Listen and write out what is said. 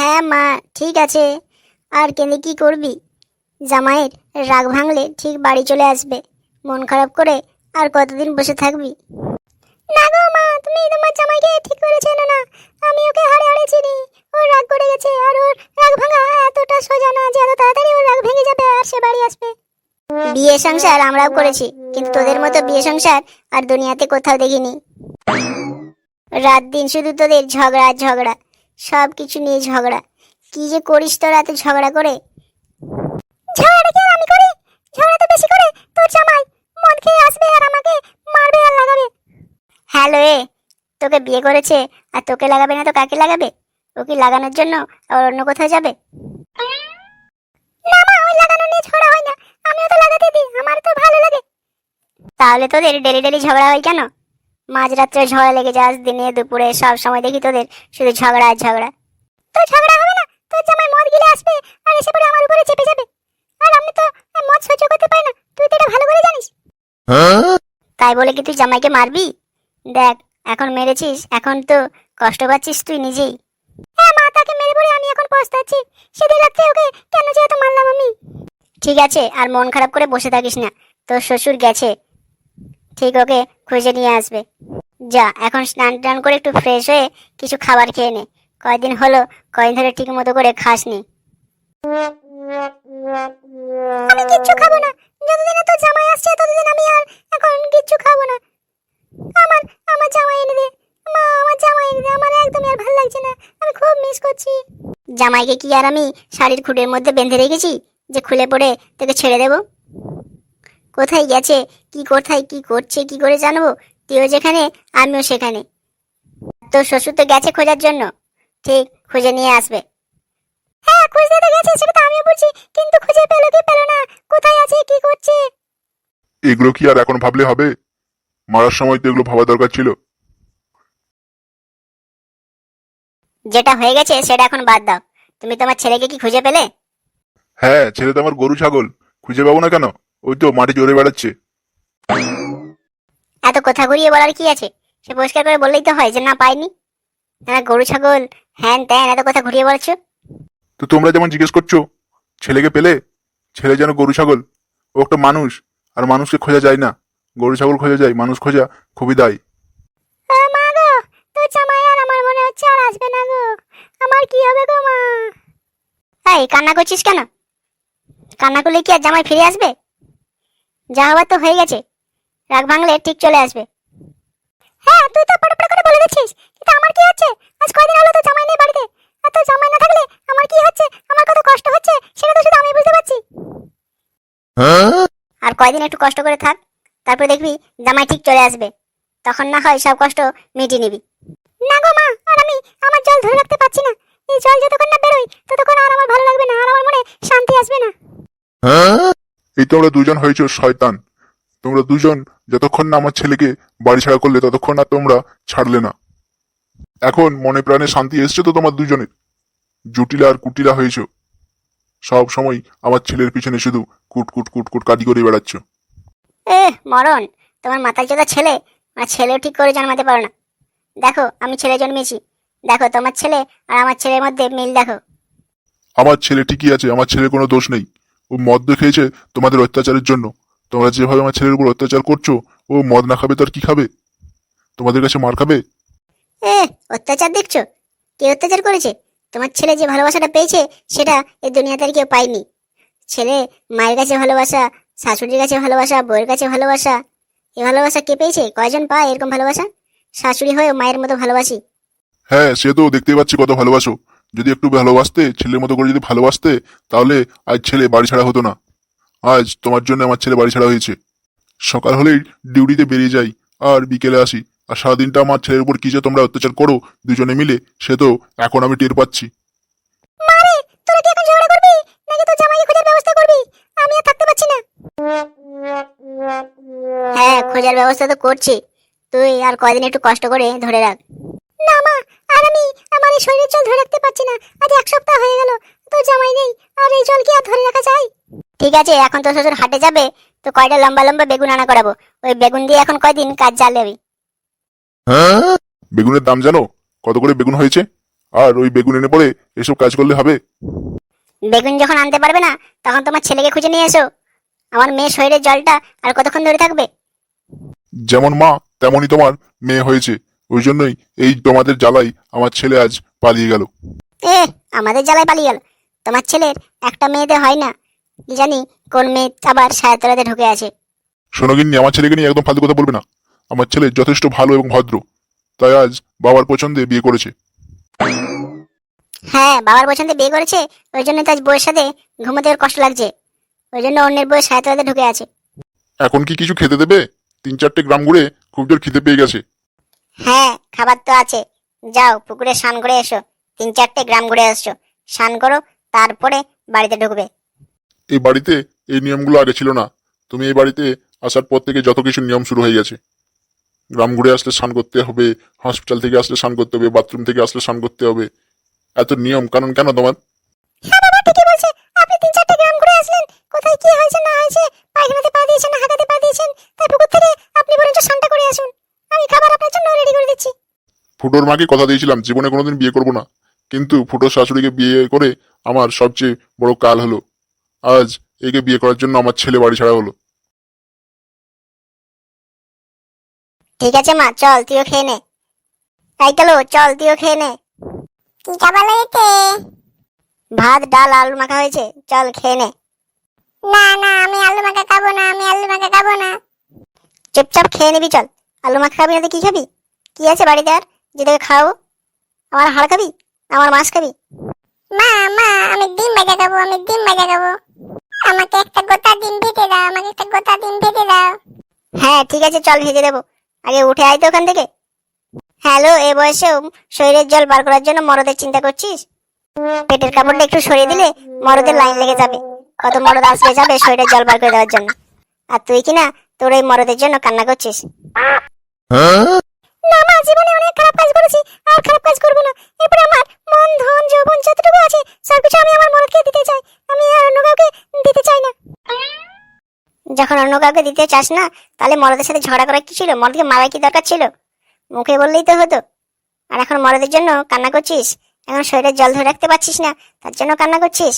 হ্যাঁ মা, ঠিক আছে। আর কেঁদে কি করবি? জামাইয়ের রাগ ভাঙলে ঠিক বাড়ি চলে আসবে। মন খারাপ করে আর কতদিন বসে থাকবি? না গো মা, তুমি তোমার জামাইকে ঠিক করে না। আমি ওকে হাড়ে হাড়ে চিনি। ও রাগ করে গেছে আর ওর রাগ ভাঙা এতটা সোজা না যে এত তাড়াতাড়ি ওর রাগ ভেঙে যাবে আর সে বাড়ি আসবে। বিয়ে সংসার আমরাও করেছি, কিন্তু তোদের মতো বিয়ে সংসার আর দুনিয়াতে কোথাও দেখিনি। রাত দিন শুধু তোদের ঝগড়া ঝগড়া। সব কিছু নিয়ে ঝগড়া। কি যে করিস তোরা এত ঝগড়া করে? ঝগড়াটা কি আমি করি? ঝগড়া তো বেশি করে তোর জামাই। মদ খেয়ে আসবে আর আমাকে মারবে আর লাগাবে। হ্যালো এ, তোকে বিয়ে করেছে আর তোকে লাগাবে না তো কাকে লাগাবে? ও কি লাগানোর জন্য আর অন্য কোথাও যাবে? না মা, ওই লাগানো নিয়ে ঝগড়া হয় না। আমিও তো লাগাতে দিই আমার তো ভালো লাগে। তাহলে তোদের ডেলি ডেলি ঝগড়া হয় কেন? মাঝরাত্রে ঝগড়া লেগে যাস, দিনে দুপুরে সব সময় দেখি তোদের শুধু ঝগড়া ঝগড়া। তো ঝগড়া হবে না? তোর জামাই মদ গিলে আসবে আর এসে পরে আমার উপরে চেপে যাবে। আর আমি তো মদ সহ্য করতে পারি না। তুই তো এটা ভালো করে জানিস। তাই বলে কি তুই জামাইকে মারবি? দেখ, এখন মেরেছিস, এখন তো কষ্ট পাচ্ছিস তুই নিজেই। হ্যাঁ মা, তাকে মেরে পড়ে আমি এখন পস্তাচ্ছি। সেদিন রাত্রে ওকে কেন যে এত মারলাম আমি? ঠিক আছে, আর মন খারাপ করে বসে থাকিস না। তোর শ্বশুর গেছে। ঠিক, ওকে, খুঁজে নিয়ে আসবে। যা, এখন স্নান টান করে একটু ফ্রেশ হয়ে কিছু খাবার খেয়ে নে। কয়দিন হলো, কয়দিন ধরে ঠিক মতো করে খাসনি। আমি কিচ্ছু খাব না। যতদিনে তোর জামাই আসছে, ততদিন আমি আর এখন কিচ্ছু খাব না। আমার আমার জামাই এনে দে। মা, আমার জামাই এনে দে। আমার একদমই আর ভালো লাগছে না। আমি খুব মিস করছি। জামাইকে কি আর আমি শাড়ির খুঁটের মধ্যে বেঁধে রেখেছি? যে খুলে পড়ে তোকে ছেড়ে দেবো? কোথায় গেছে কি কোথায় কি করছে কি করে জানব? তুইও যেখানে আমিও সেখানে। তোর শ্বশুর তো গেছে খোঁজার জন্য। ঠিক খুঁজে নিয়ে আসবে। হ্যাঁ খুঁজতে তো গেছে সেটা তো আমিও বলছি। কিন্তু খুঁজে পেল কি পেল না? কোথায় আছে কি করছে? এগুলো কি আর এখন ভাবলে হবে? মারার সময় তো এগুলো ভাবা দরকার ছিল। যেটা হয়ে গেছে সেটা এখন বাদ দাও। তুমি তোমার ছেলেকে কি খুঁজে পেলে? হ্যাঁ ছেলে তো আমার গরু ছাগল। খুঁজে পাবো না কেন? ওই তো মাটি জোরে বেড়াচ্ছে। এত কথা ঘুরিয়ে বলার কি আছে? সে পরিষ্কার করে বললেই তো হয় যে না পাইনি। না গরু ছাগল হ্যান ত্যান এত কথা ঘুরিয়ে বলছো? তো তোমরা যেমন জিজ্ঞেস করছ ছেলেকে পেলে ছেলে যেন গরু ছাগল ও একটা মানুষ আর মানুষকে খোঁজা যায় না। গরু ছাগল খোঁজা যায় মানুষ খোঁজা খুবই দায়। মা গো তোর জামাই আর আমার মনে হচ্ছে আর আসবে না গো। আমার কি হবে গো মা? এই কান্না করছিস কেন? কান্না করলে কি আর জামাই ফিরে আসবে? যা হবার তো হয়ে গেছে। রাগ ভাঙলে ঠিক চলে আসবে। হ্যাঁ তুই তো পড়ে করে বলে দিচ্ছিস। কিন্তু আমার কি হচ্ছে? আজ কয়দিন হলো তো জামাই নেই বাড়িতে। আর তোর জামাই না থাকলে আমার কি হচ্ছে? আমার কত কষ্ট হচ্ছে? সেটা তো শুধু আমি বুঝতে পারছি। আর কয়দিন একটু কষ্ট করে থাক তারপর দেখবি জামাই ঠিক চলে আসবে। তখন না হয় সব কষ্ট মিটিয়ে নিবি। না গো মা আর আমি আমার জল ধরে রাখতে পারছি না। এই জল যতক্ষণ না বেরোয় ততক্ষণ আর আমার ভালো লাগবে না আর আমার মনে শান্তি আসবে না। এই তোমরা দুজন হয়েছো শয়তান। তোমরা দুজন যতক্ষণ না আমার ছেলেকে বাড়ি ছাড়া করলে ততক্ষণ না তোমরা ছাড়লে না। এখন মনে প্রাণে শান্তি এসছে তো তোমার দুজনের? জুটিলা আর কুটিলা হয়েছো। সব সময় আমার ছেলের পিছনে শুধু কুট কুট কুট করে বেড়াচ্ছ। এ মরণ! তোমার মাথায় চোদা ছেলে আমার ছেলেও ঠিক করে জন্মাতে পারো না। দেখো আমি ছেলে জন্মেছি। দেখো তোমার ছেলে আর আমার ছেলের মধ্যে মিল দেখো। আমার ছেলে ঠিকই আছে আমার ছেলের কোনো দোষ নেই। ও মদ খেয়েছে তোমাদের অত্যাচারের জন্য। তোমরা যেভাবে আমার ছেলের উপর অত্যাচার করছ ও মদ না খাবে তো আর কি খাবে? তোমাদের কাছে মার খাবে? এ অত্যাচার দেখছ? কে অত্যাচার করেছে? তোমার ছেলে যে ভালোবাসাটা পেয়েছে সেটা এই দুনিয়াতে আর কেউ পায়নি। ছেলে মায়ের কাছে ভালোবাসা শাশুড়ির কাছে ভালোবাসা বউয়ের কাছে ভালোবাসা এই ভালোবাসা কে পেয়েছে? কয়জন পায় এরকম ভালোবাসা? শাশুড়ি হয়ে মায়ের মতো ভালোবাসি। হ্যাঁ সে তো দেখতেই পাচ্ছি কত ভালোবাসো। যদি একটু ভালোবাসতে ছেলের মতো করে যদি ভালোবাসতে তাহলে আজ ছেলে বাড়ি ছাড়া হতো না। আজ তোমার জন্য আমার ছেলে বাড়ি ছাড়া হয়েছে। সকাল হলেই ডিউটিতে বেরিয়ে যাই আর বিকেলে আসি। আর সারাদিনটা আমার ছেলের উপর কি যে তোমরা অত্যাচার করো দুজনে মিলে সে তো এখন আমি টের পাচ্ছি। মারে তোরা কি এখন ঝগড়া করবি? নাকি তোর জামাইকে খোঁজার ব্যবস্থা করবি? আমি আর থাকতে পারছি হ্যাঁ খোঁজার ব্যবস্থা তো করছি। তুই আর কয়দিন একটু কষ্ট করে ধরে রাখ। না মা আর আমি শরীরের জল ধরে রাখতে পারছি না। আজ এক সপ্তাহ হয়ে গেল তোর জামাই নেই আর এই জল কি আর ধরে রাখা যায়? ঠিক আছে এখন তো শ্বশুর হাটে যাবে তো কয়টা লম্বা লম্বা বেগুন আনা করাবো? ওই বেগুন দিয়ে এখন কয়দিন কাজ চালাবি বেগুনের দাম জানো? কত করে বেগুন হয়েছে? আর ওই বেগুন এনে পরে এসব কাজ করলে হবে? বেগুন যখন আনতে পারবে না তখন তোমার ছেলেকে খুঁজে নিয়ে এসো। আমার মেয়ে শরীরের জলটা আর কতক্ষণ ধরে থাকবে? যেমন মা তেমনই তোমার মেয়ে হয়েছে। ওই জন্যই এই তোমাদের জ্বালাই আমার ছেলে আজ পালিয়ে গেল। এ আমাদের জ্বালায় পালিয়ে গেল। তোমার ছেলের একটা মেয়েতে হয় না। কি জানি কোন মেয়ে আবার সায়াতলাতে ঢুকে আছে। শোনো গিন্নি আমার ছেলেকে নিয়ে একদম ফালতু কথা বলবে না। আমার ছেলে যথেষ্ট ভালো এবং ভদ্র। তাই আজ বাবার পছন্দে বিয়ে করেছে। হ্যাঁ বাবার পছন্দে বিয়ে করেছে ওই জন্য তো আজ বউয়ের সাথে ঘুমোতে ওর কষ্ট লাগছে। ওই জন্য অন্যের বউয়ের সায়াতলাতে ঢুকে আছে। এখন কি কিছু খেতে দেবে? তিন চারটে গ্রাম ঘুরে খুব জোর খিদে পেয়ে গেছে। হ্যাঁ খাবার তো আছে। যাও পুকুরে স্নান করে এসো। তিন চারটে গ্রাম ঘুরে এসছো স্নান করো তারপরে বাড়িতে ঢুকবে। এই বাড়িতে এই নিয়মগুলো আগে ছিল না। তুমি এই বাড়িতে আসার পর থেকে যত কিছু নিয়ম শুরু হয়ে গেছে। গ্রাম ঘুরে আসলে স্নান করতে হবে হসপিটাল থেকে আসলে স্নান করতে হবে বাথরুম থেকে আসলে স্নান করতে হবে। এত নিয়ম কারণ কেন তোমার? হ্যাঁ বাবা ঠিকই বলছে। আপনি তিন চারটে গ্রাম ঘুরে আসলেন। কোথায় কি হয়েছে না হয়েছে? পায়খানাতে পা দিয়েছেন না হাঁকাতে পা দিয়েছেন? তাই পুকুর থেকে আপনি বরঞ্চ স্নানটা করে আসুন। আমি খাবার আপনার জন্য রেডি করে দিচ্ছি। ফুটোর মাকে কথা দিয়েছিলাম, জীবনে কোনোদিন বিয়ে করব না। কিন্তু ফুটোর শাশুড়িকে বিয়ে করে আমার সবচেয়ে বড় কাল হলো। আজ একে বিয়ে করার জন্য আমার ছেলে বাড়ি ছাড়া হলো। ঠিক আছে মা, চল, তুইও খেয়ে নে। তাই গেল চল, তুইও খেয়ে নে। কি খাবার লেগেছে? ভাত, ডাল, আলু মাখা হয়েছে, চল, খেয়ে নে। না না, আমি আলু মাখা খাব না, আমি আলু মাখা খাব না। চুপচাপ খেয়ে নিবি, চল। আলু মাখা খাবি না তো কি খাবি? কি আছে বাড়িতে আর? যে তোকে খাওয়াবো? আমার হাড় খাবি? আমার মাছ খাবি? মা মা আমি ডিম ভাজা খাব আমি ডিম ভাজা খাব। আমাকে একটা গোটা ডিম ভেজে দাও আমাকে একটা গোটা ডিম ভেজে দাও। হ্যাঁ ঠিক আছে চল ভেজে দেবো। আগে উঠে আয় তো ওখান থেকে। হ্যালো এ বয়সেও শরীরের জল বার করার জন্য মরদের চিন্তা করছিস? পেটের কাপড়টা একটু সরিয়ে দিলে মরদের লাইন লেগে যাবে। কত মরদ আসবে যাবে শরীরের জল বার করে দেওয়ার জন্য। আর তুই কিনা তোর ওই মরদের জন্য কান্না করছিস? না কাউকে দিতে চাস না, তাহলে মরদের সাথে ঝগড়া করা কি ছিল? মরদকে মারা কি দরকার ছিল? মুখে বললেই তো হতো। আর এখন মরদের জন্য কান্না করছিস? এখন শরীরে জল ধরে রাখতে পারছিস না, তার জন্য কান্না করছিস?